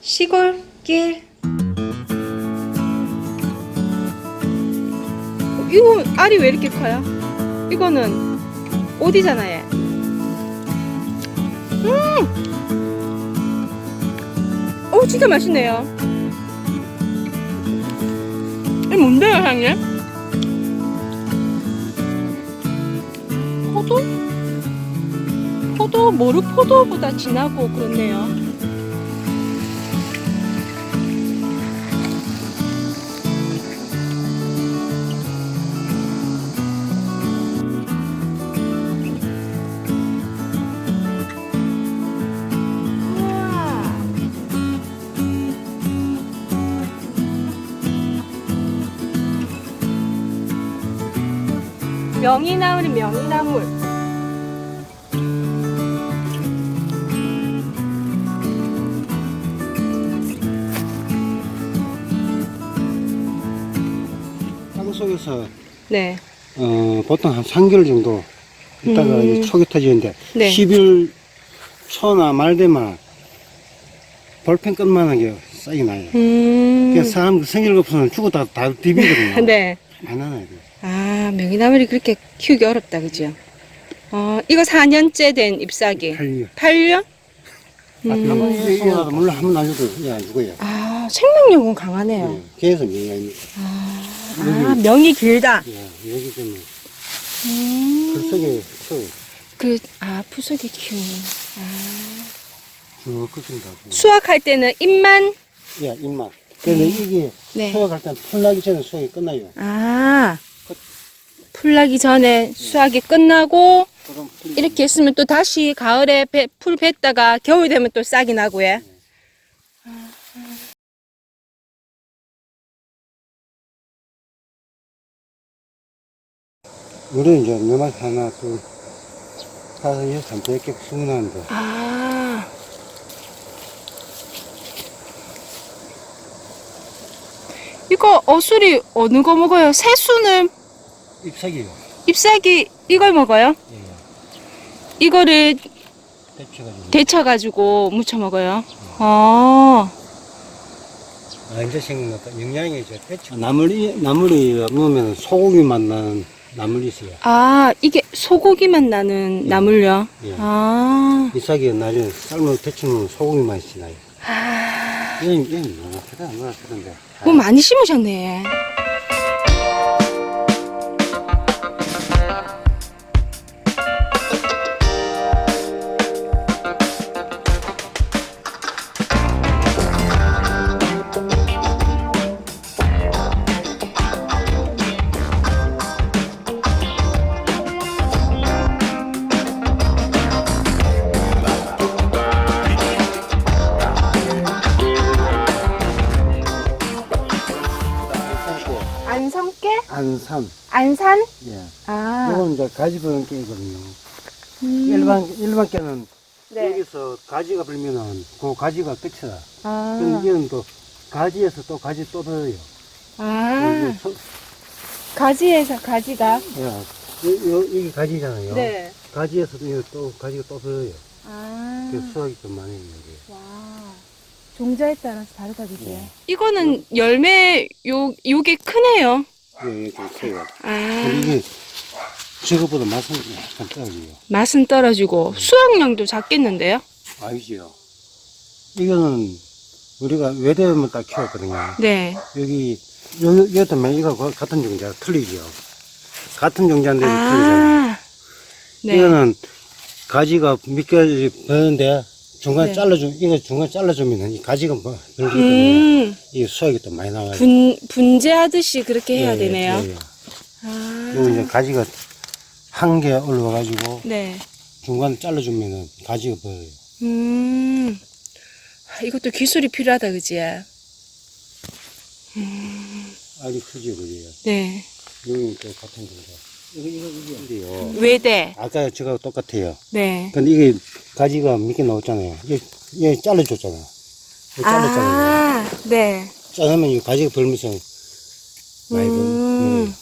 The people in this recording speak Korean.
시골길. 어, 이거 알이 왜 이렇게 커요? 이거는 어디잖아요. 음! 오, 진짜 맛있네요. 이게 뭔데요, 향이? 포도? 포도, 모르 포도보다 진하고 그렇네요. 명이나물이 명이나물. 땅 속에서 네. 어, 보통 한 3개월 정도 있다가 음. 촉이 터지는데 네. 10일 초나 말 되면 볼펜 끝만하게 싹이 나요. 음. 그래서 사람 생일 없으면 죽었다 다 비비거든요. 네. 안 하나요? 아, 명이나물이 그렇게 키우기 어렵다, 그죠? 어, 이거 4년째 된 잎사귀. 팔려. 8년? 아, 음. 한번 물론 한번 날려도 이게 안 죽어요. 아, 생명력은 강하네요. 예, 계속 얘기하니. 아, 명이 길다. 예, 여기 때문에 음. 쳐 그, 아, 푸석이 키우는. 아. 쭉 끓인다고. 수확할 때는 잎만, 예, 입맛. 그런데 이게 네. 수확할 때 풀나기 전에 수확이 끝나요. 아, 풀 나기 전에 수확이 끝나고, 풀- 이렇게 했으면 또 다시 가을에 배- 풀 뱉다가 겨울 되면 또 싹이 나고 해. 우리는 이제 몇마리 하나, 둘, 다섯, 여섯, 여덟 개 수문하는데 아. 이거 어술이 어느 거 먹어요? 새순을 잎사귀요. 잎사귀 이걸 먹어요? 예, 이거를 데쳐가지고. 데쳐가지고 무쳐 먹어요. 어. 아, 이제 생각났다. 영양이 이제 데쳐. 나물이, 나물이 먹으면 소고기 맛 나는 나물이 있어요. 아, 이게 소고기만 나는 나물요? 예. 아. 잎사귀 나중에 삶을 데치면 소고기 맛이 나요. 아. 얘는, 얘는 노랗게다, 노랗게던데. 뭐 많이 심으셨네. 안산. 안산? 예. 아. 이건 이제 가지 버는 깨거든요. 음. 일반, 일반 깨는 네. 여기서 가지가 불면은 그 가지가 끝이다. 아. 근데 이건 또 가지에서 또 가지 또 벌어요. 아. 소- 가지에서 가지가. 야, 요, 요, 이게 가지잖아요. 네. 가지에서도 이거 또 가지가 또 벌어요. 아. 그래서 수확이 좀 많이 있는 게. 와. 종자에 따라서 다르다 그지? 네. 이거는 열매 요 요게 크네요. 예, 예, 좀 커요. 아. 이게 저것보다 맛은 약간 떨어져요. 맛은 떨어지고 수확량도 작겠는데요? 아니지요. 이거는 우리가 외대만 딱 키웠거든요. 네. 여기, 요, 이것도 이거 같은 종자 틀리죠. 같은 종자인데 틀리잖아요. 아. 네. 이거는 가지가 몇 개지 버는데 중간에 네. 잘라주 이거 중간에 잘라주면 이 가지가 뭐 벌기 때문에 음. 이 수확이 또 많이 나와요. 분 분재하듯이 그렇게 해야 예, 예, 되네요. 예, 예. 아. 그리고 이제 가지가 한 개 올라와가지고 네. 중간에 잘라주면은 가지가 벌어요. 음. 아, 이것도 기술이 필요하다 그지? 아주 크죠, 그게요. 네. 여기 또 같은 종자. 이거, 이거, 이게인데요. 외대. 아까 저거 똑같아요. 네. 근데 이게 가지가 몇 개 나왔잖아요. 얘, 얘 잘라줬잖아. 얘 잘랐잖아요. 아, 네. 자르면 이 가지가 벌면서 많이 벌, 음. 음.